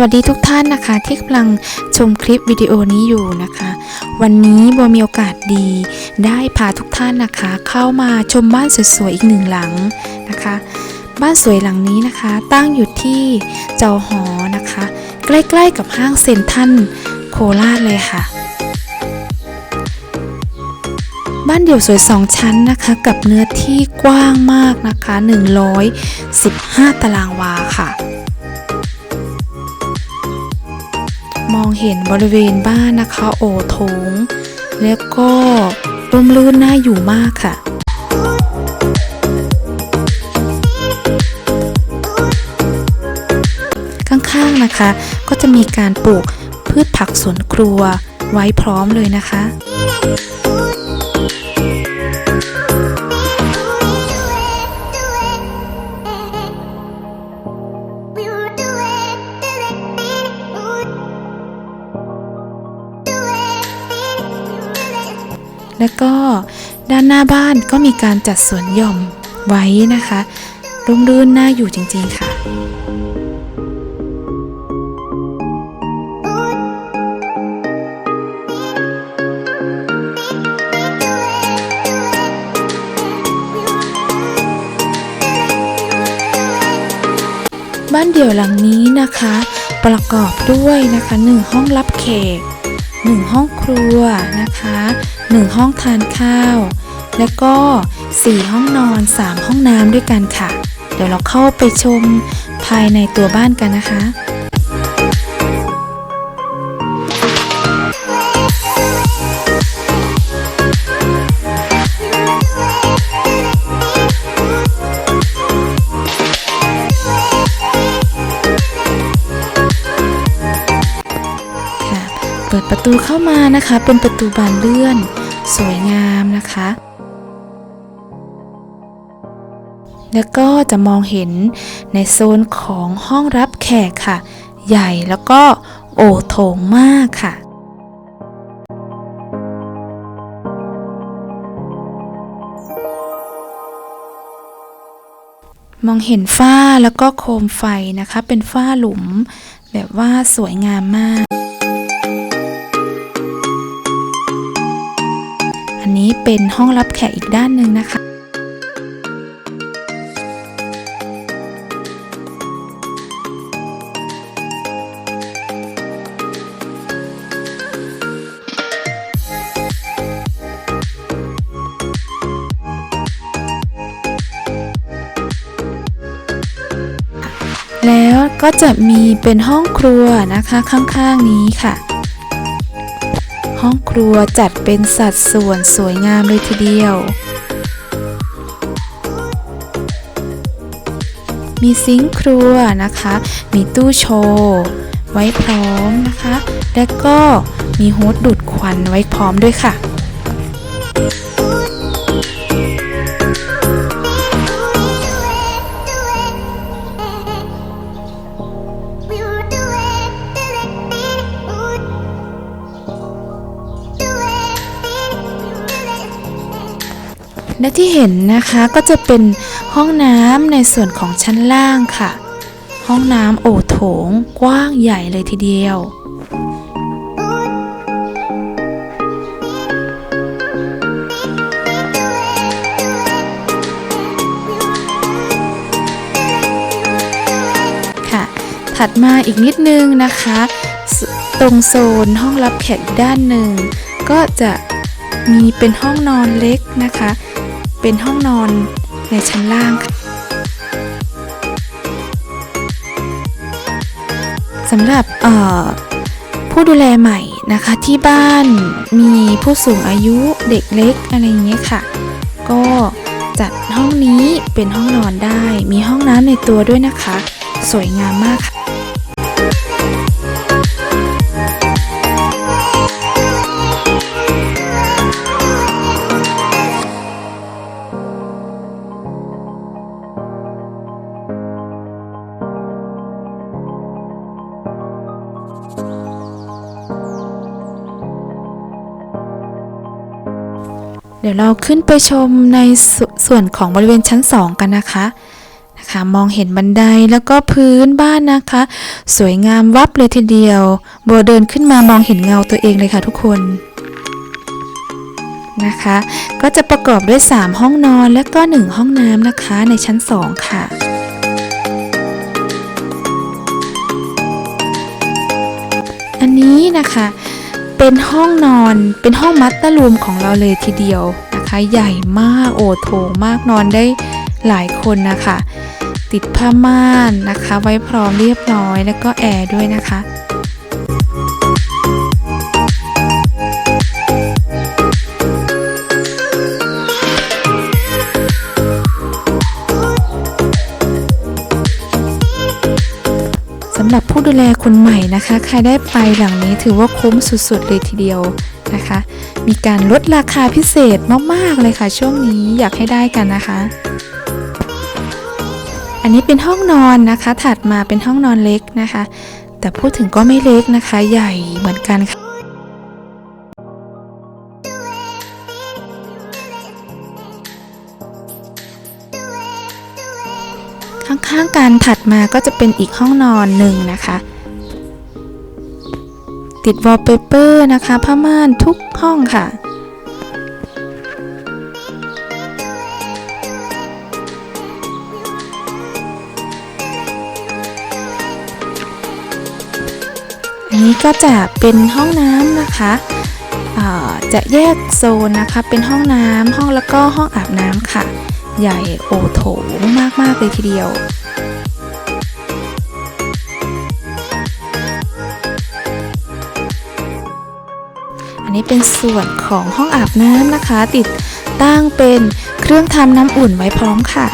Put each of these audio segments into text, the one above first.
วัสดีทุกท่านนะคะที่กำลังชมคลิปวิดีโอนี้อยู่นะคะ วันนี้บัวมีโอกาสดี ได้พาทุกท่านนะคะ เข้ามาชมบ้านสวยๆอีกหนึ่งหลังนะคะ บ้านสวยหลังนี้นะคะ ตั้งอยู่ที่เจ้าหอนะคะ ใกล้ๆกับห้างเซ็นทรัลโคราชเลยค่ะ บ้านเดี่ยวสวยสองชั้นนะคะ กับเนื้อที่กว้างมากนะคะ 115 ตารางวาค่ะ มองเห็นบริเวณบ้านนะคะ โอโถง แล้วก็ร่มรื่นน่าอยู่มากค่ะข้างๆนะคะ ก็จะมีการปลูกพืชผักสวนครัวไว้พร้อมเลยนะคะ แล้วก็ด้านหน้าบ้านก็มีการจัดสวนหย่อมไว้นะคะร่มรื่นน่าอยู่จริงๆค่ะ บ้านเดี่ยวหลังนี้นะคะ ประกอบด้วยนะคะหนึ่งห้องรับแขกหนึ่งห้องครัวนะคะ หนึ่งห้องทานข้าว แล้วก็สี่ห้องนอนสามห้องน้ำด้วยกันค่ะ เดี๋ยวเราเข้าไปชมภายในตัวบ้านกันนะคะค่ะเปิดประตูเข้ามานะคะ เป็นประตูบานเลื่อน สวยงามนะคะ แล้วก็จะมองเห็นในโซนของห้องรับแขกค่ะ ใหญ่แล้วก็โอโถงมากค่ะมองเห็นฝ้าแล้วก็โคมไฟนะคะ เป็นฝ้าหลุม แบบว่าสวยงามมาก เป็นห้องรับแขกอีกด้านหนึ่งนะคะ แล้วก็จะมีเป็นห้องครัวนะคะข้างๆนี้ค่ะ ห้องครัวจัดเป็นสัดส่วนสวยงามเลยทีเดียว มีซิงค์ครัวนะคะ มีตู้โชว์ไว้พร้อมนะคะ และก็มีโฮสดูดควันไว้พร้อมด้วยค่ะ และที่เห็นนะคะก็จะเป็นห้องน้ำในส่วนของชั้นล่างค่ะ ห้องน้ำโอโถงกว้างใหญ่เลยทีเดียวค่ะถัดมาอีกนิดนึงนะคะ ตรงโซนห้องรับแขกด้านหนึ่ง ก็จะมีเป็นห้องนอนเล็กนะคะ เป็นห้องนอนในชั้นล่างค่ะสำหรับผู้ดูแลใหม่นะคะที่บ้านมีผู้สูงอายุเด็กเล็กอะไรอย่างเงี้ยค่ะ ก็จัดห้องนี้เป็นห้องนอนได้ มีห้องน้ำในตัวด้วยนะคะ สวยงามมากค่ะ เดี๋ยวเราขึ้นไปชมในสส่วนของบริเวณชั้น 2 กันนะคะนะคะ มองเห็นบันไดแล้วก็พื้นบ้านนะคะ สวยงามวับเลยทีเดียวบัวเดินขึ้นมามองเห็นเงาตัวเองเลยค่ะทุกคนนะคะ ก็จะประกอบด้วย 3 ห้องนอนและก็ 1 ห้องน้ำนะคะในชั้น 2 ค่ะอันนี้นะคะ เป็นห้องนอนเป็นห้องมัตเตอร์รูมของเราเลยทีเดียวนะคะ ใหญ่มากโอโถงมากนอนได้หลายคนนะคะ ติดผ้าม่านนะคะ ไว้พร้อมเรียบร้อยแล้วก็แอร์ด้วยนะคะ ผู้ดูแลคนใหม่นะคะ ใครได้ไปหลังนี้ถือว่าคุ้มสุดๆเลยทีเดียวนะคะ มีการลดราคาพิเศษมากๆเลยค่ะ ช่วงนี้อยากให้ได้กันนะคะ อันนี้เป็นห้องนอนนะคะ ถัดมาเป็นห้องนอนเล็กนะคะ แต่พูดถึงก็ไม่เล็กนะคะ ใหญ่เหมือนกันค่ะางกันถัดมาก็จะเป็นอีกห้องนอนหนึ่งนะคะ ติดวอลเปเปอร์นะคะผ้าม่านทุกห้องค่ะอันนี้ก็จะเป็นห้องน้ำนะคะอ่าจะแยกโซนนะคะ เป็นห้องน้ำห้องแล้วก็ห้องอาบน้ำค่ะ ใหญ่โอโถงมาก ๆ เลยทีเดียว อันนี้เป็นส่วนของห้องอาบน้ำนะคะ ติดตั้งเป็นเครื่องทำน้ำอุ่นไว้พร้อมค่ะ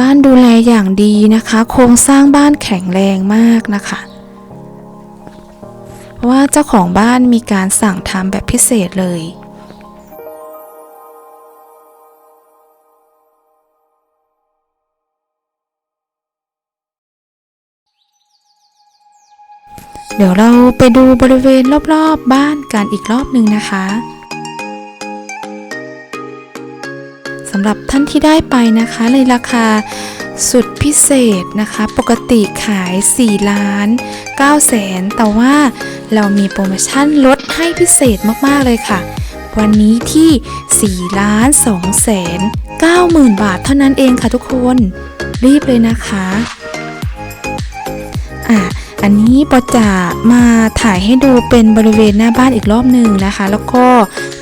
บ้านดูแลอย่างดีนะคะ โครงสร้างบ้านแข็งแรงมากนะคะเพราะ ว่าเจ้าของบ้านมีการสั่งทำแบบพิเศษเลย เดี๋ยวเราไปดูบริเวณรอบๆบบ้านกันอีกรอบหนึ่งนะคะสำหรับท่านที่ได้ไปนะคะในราคาสุดพิเศษนะคะ ปกติขาย 4 ล้าน9แสนแต่ว่า เรามีโปรโมชั่นลดให้พิเศษมากๆเลยค่ะ วันนี้ที่ 4 ล้าน2แสน9หมื่นบาทเท่านั้นเองค่ะทุกคน รีบเลยนะคะอะอันนี้ปอจะมาถ่ายให้ดูเป็นบริเวณหน้าบ้านอีกรอบหนึ่งนะคะ แล้วก็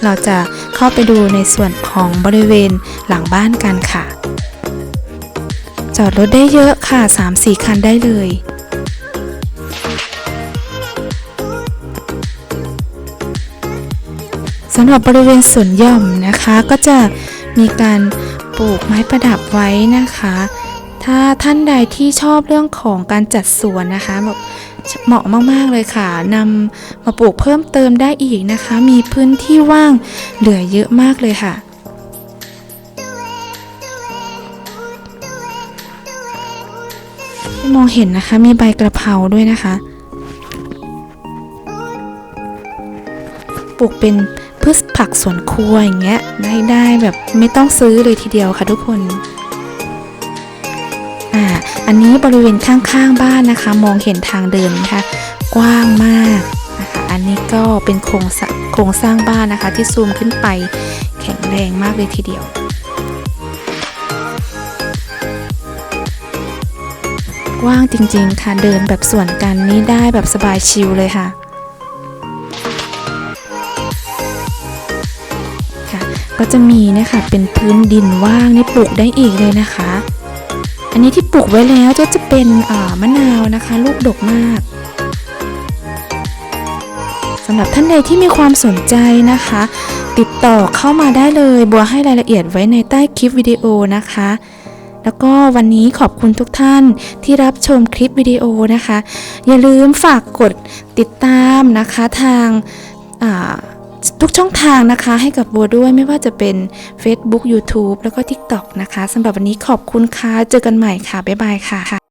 เราจะเข้าไปดูในส่วนของบริเวณหลังบ้านกันค่ะ จอดรถได้เยอะค่ะ 3-4 คันได้เลย สำหรับบริเวณสวนหย่อมนะคะ ก็จะมีการปลูกไม้ประดับไว้นะคะ ถ้าท่านใดที่ชอบเรื่องของการจัดสวนนะคะแบบเหมาะมาก ๆ เลยค่ะนำมาปลูกเพิ่มเติมได้อีกนะคะ มีพื้นที่ว่างเหลือเยอะมากเลยค่ะมองเห็นนะคะมีใบกระเพราด้วยนะคะ ปลูกเป็น ผักสวนครัวอย่างเงี้ยได้ได้แบบไม่ต้องซื้อเลยทีเดียวค่ะทุกคนอ่าอันนี้บริเวณข้างๆบ้านนะคะ มองเห็นทางเดินนะคะ กว้างมากนะคะอันนี้ก็เป็นโครงสร้างโครงสร้างบ้านนะคะ ที่ซูมขึ้นไปแข็งแรงมากเลยทีเดียวกว้างจริงๆค่ะเดินแบบส่วนกันนี่ได้แบบสบายชิลเลยค่ะ ก็จะมีนะคะเป็นพื้นดินว่างนี่ปลูกได้อีกเลยนะคะ อันนี้ที่ปลูกไว้แล้วก็จะเป็นมะนาวนะคะ ลูกดกมากสำหรับท่านใดที่มีความสนใจนะคะ ติดต่อเข้ามาได้เลย บัวให้รายละเอียดไว้ในใต้คลิปวิดีโอนะคะ แล้วก็วันนี้ขอบคุณทุกท่านที่รับชมคลิปวิดีโอนะคะ อย่าลืมฝากกดติดตามนะคะทางอ่า ทุกช่องทางนะคะให้กับบัวด้วยไม่ว่าจะเป็น Facebook YouTube แล้วก็ TikTok นะคะสำหรับวันนี้ขอบคุณค่ะ เจอกันใหม่ค่ะ บ๊ายบายค่ะ